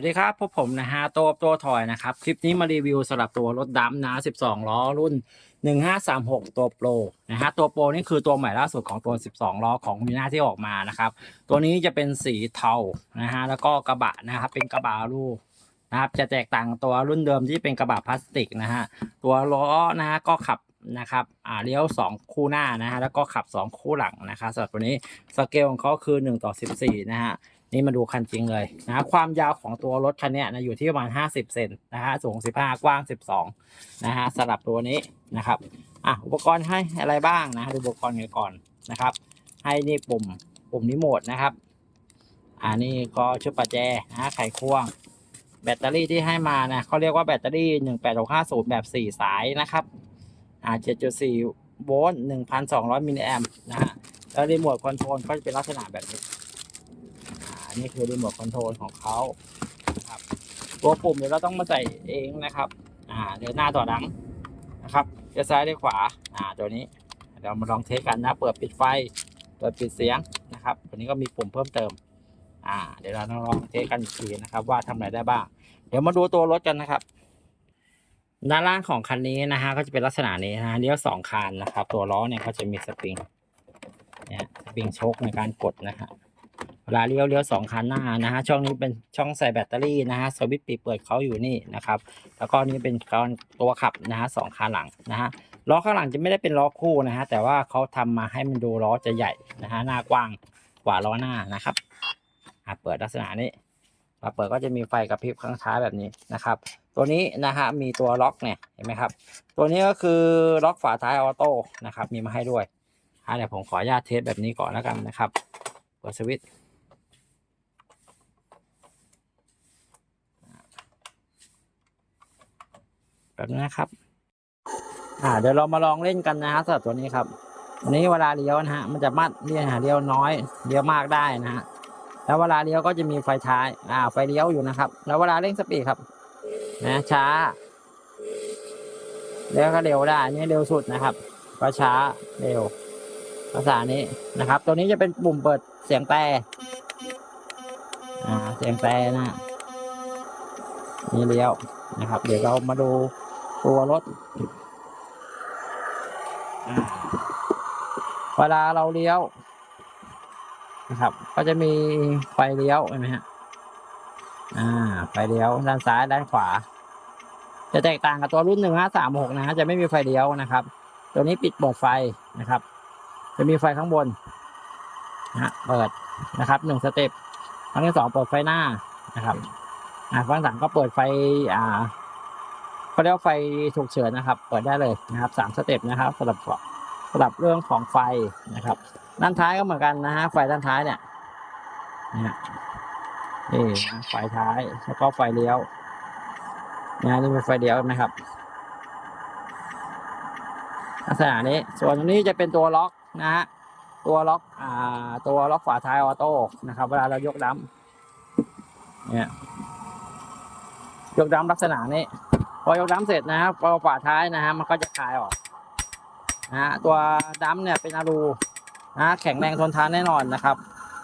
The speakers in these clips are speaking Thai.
วัสดีครับพบผมนะฮะโตัวตัวถอยนะครับ คลิปนี้มารีวิวสำหรับตัวรถดำนะ 12 ล้อรุ่น 1536 ตัวโปรนะฮะตัวโปรนี่คือตัวใหม่ล่าสุดของตัว 12 ล้อของมีนาที่ออกมานะครับ ตัวนี้จะเป็นสีเทานะฮะแล้วก็กระบะนะครับเป็นกระบะลูกนะครับจะแตกต่างตัวรุ่นเดิมที่เป็นกระบะพลาสติกนะฮะตัวล้อนะฮะก็ขับนะครับอ่าเลี้ยว 2 คู่หน้านะฮะแล้วก็ขับ 2 คู่หลังนะครับสำหรับตัวนี้สเกลของเขาคือ 1 ต่อ 14 นะฮะ นี่มาดูคันจริงเลยนะความยาวของตัวรถคันนี้นะอยู่ที่ประมาณ 50 เซนนะฮะสูง 15 กว้าง 12 นะฮะสำหรับตัวนี้นะครับอะอุปกรณ์ให้อะไรบ้างนะดูอุปกรณ์กันก่อนนะครับ ให้นี่ปุ่มปุ่มนี้โหมดนะครับอ่านี่ก็ชุดประแจนะไขควง แบตเตอรี่ที่ให้มานะเขาเรียกว่าแบตเตอรี่ 18650 แบบ 4 สายนะครับอ่า7.4 โวลต์ 1,200 มิลลิแอมป์นะฮะแล้วรีโมทคอนโทรลก็จะเป็นลักษณะแบบนี้ นนี้คือรีโมทคอนโทรลของเขาครับตัวปุ่มเดี๋ยวเราต้องมาใส่เองนะครับอ่าเดินหน้าต่อหลังนะครับจะซ้ายหรือขวาอ่าตัวนี้เรามาลองเทสกันนะ เปิดปิดไฟ เปิดปิดเสียงนะครับตัวนี้ก็มีปุ่มเพิ่มเติมอ่าเดี๋ยวเราต้องลองเทสกันอีกทีนะครับ ว่าทำอะไรได้บ้าง เดี๋ยวมาดูตัวรถกันนะครับด้านล่างของคันนี้นะฮะก็จะเป็นลักษณะนี้นะฮะเลี้ยวสองคันนะครับ ตัวล้อเนี่ยก็จะมีสปริงเนี่ยสปริงโชคในการกดนะฮะ เวลาเลี้ยวเลี้ยวสองคันหน้านะฮะช่องนี้เป็นช่องใส่แบตเตอรี่นะฮะสวิตช์ปิดเปิดเขาอยู่นี่นะครับแล้วก็นี่เป็นตอนตัวขับนะฮะสองคันหลังนะฮะล้อข้างหลังจะไม่ได้เป็นล้อคู่นะฮะแต่ว่าเขาทำมาให้มันดูล้อจะใหญ่นะฮะหน้ากว้างกว่าล้อหน้านะครับอะเปิดลักษณะนี้พอเปิดก็จะมีไฟกระพริบข้างท้ายแบบนี้นะครับ ตัวนี้นะฮะมีตัวล็อกเนี่ยเห็นไหมครับ ตัวนี้ก็คือล็อกฝาท้ายออโต้นะครับมีมาให้ด้วยอะเดี๋ยวผมขออนุญาตเทสแบบนี้ก่อนแล้วกันนะครับเปิดสวิตช์ แบบนี้นะครับ อ่าเดี๋ยวเรามาลองเล่นกันนะฮะสำหรับตัวนี้ครับอันนี้เวลาเลี้ยวนะฮะมันจะมัดเลี้ยวหาเลี้ยวน้อยเลี้ยวมากได้นะฮะแล้วเวลาเลี้ยวก็จะมีไฟท้าย อ่า ไฟเลี้ยวอยู่นะครับ แล้วเวลาเร่งสปีดครับ นะ ช้า แล้วก็เร็วได้นี่เร็วสุดนะครับ ก็ช้า เร็ว ภาษานี้นะครับ ตัวนี้จะเป็นปุ่มเปิดเสียงแต่อ่า เสียงแต่นะฮะนี่เลี้ยวนะครับ เดี๋ยวเรามาดู ตัวรถ เวลาเราเลี้ยว นะครับ ก็จะมีไฟเลี้ยวเห็นไหมฮะ อ่า ไฟเลี้ยวด้านซ้ายด้านขวา จะแตกต่างกับตัวรุ่นหนึ่งห้าสามหกนะฮะจะไม่มีไฟเลี้ยวนะครับ ตัวนี้ปิดโหมดไฟนะครับ จะมีไฟข้างบนนะฮะเปิดนะครับหนึ่งสเต็ปครั้งที่สองเปิดไฟหน้านะครับ อ่าฝั่งหลังก็เปิดไฟ อ่า เขาเรียกไฟฉุกเฉินนะครับ เปิดได้เลยนะครับสามสเต็ปนะครับสำหรับสำหรับเรื่องของไฟนะครับ ด้านท้ายก็เหมือนกันนะฮะไฟด้านท้ายเนี่ยนะนี่ไฟท้ายแล้วก็ไฟเลี้ยวนะนี่เป็นไฟเลี้ยวนะครับลักษณะนี้ส่วนตรงนี้จะเป็นตัวล็อกนะฮะตัวล็อกอ่าตัวล็อกฝาท้ายออโต้นะครับ เวลาเรายกดัมเนี่ยยกดัมลักษณะนี้ พอยกดัมเสร็จนะครับพอฝาท้ายนะฮะมันก็จะคลายออกนะฮะตัวดัมเนี่ยเป็นอะลูนะแข็งแรงทนทานแน่นอนนะครับ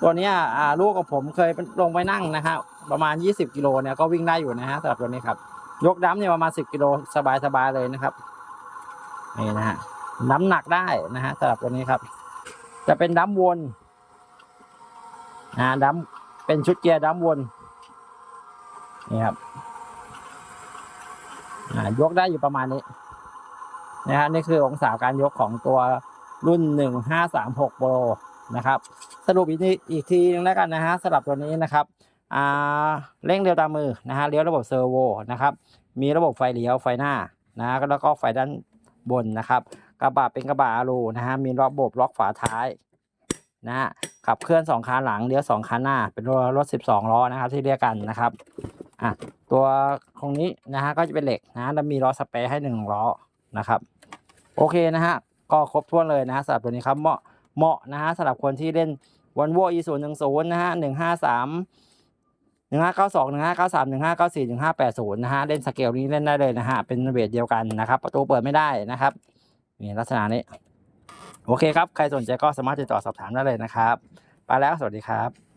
ตัวนี้อ่าลูกกับผมเคยลงไปนั่งนะครับประมาณ 20 กิโลเนี่ยก็วิ่งได้อยู่นะฮะสำหรับตัวนี้ครับ ยกดัมเนี่ยประมาณ 10 กิโลสบายๆเลยนะครับนี่นะฮะน้ำหนักได้นะฮะสำหรับตัวนี้ครับ จะเป็นดัมวนนะดัมเป็นชุดเกียร์ดัมวนนี่ครับ ยกได้อยู่ประมาณนี้นะฮะนี่คือองศาการยกของตัวรุ่น 1536 Pro นะครับ สรุปอีกทีอีกทีนึงแล้วกันนะฮะสำหรับตัวนี้นะครับเร่งเร็วตามมือนะฮะเลี้ยวระบบเซอร์โวนะครับ มีระบบไฟเลี้ยวไฟหน้านะแล้วก็ไฟด้านบนนะครับ กระบะเป็นกระบะอลูนะฮะมีระบบล็อกฝาท้ายนะฮะขับเคลื่อนสองคันหลังเลี้ยวสองคันหน้า เป็นรถ 12 ล้อนะครับที่เรียกกันนะครับ อะตัวของนี้นะฮะก็จะเป็นเหล็กนะแล้วมีล้อสเปรย์ให้หนึ่งล้อนะครับ โอเคนะฮะก็ครบถ้วนเลยนะสำหรับตัวนี้ครับเหมาะเหมาะนะฮะสำหรับคนที่เล่นวันโวอีศูนย์หนึ่งศูนย์นะฮะหนึ่งห้าสามหนึ่งห้าเก้าสองหนึ่งห้าเก้าสามหนึ่งห้าเก้าสี่หนึ่งห้าแปดศูนย์นะฮะเล่นสเกลนี้เล่นได้เลยนะฮะเป็นเวทเดียวกันนะครับ ประตูเปิดไม่ได้นะครับนี่ลักษณะนี้ โอเคครับ ใครสนใจก็สามารถติดต่อสอบถามได้เลยนะครับ ไปแล้วสวัสดีครับ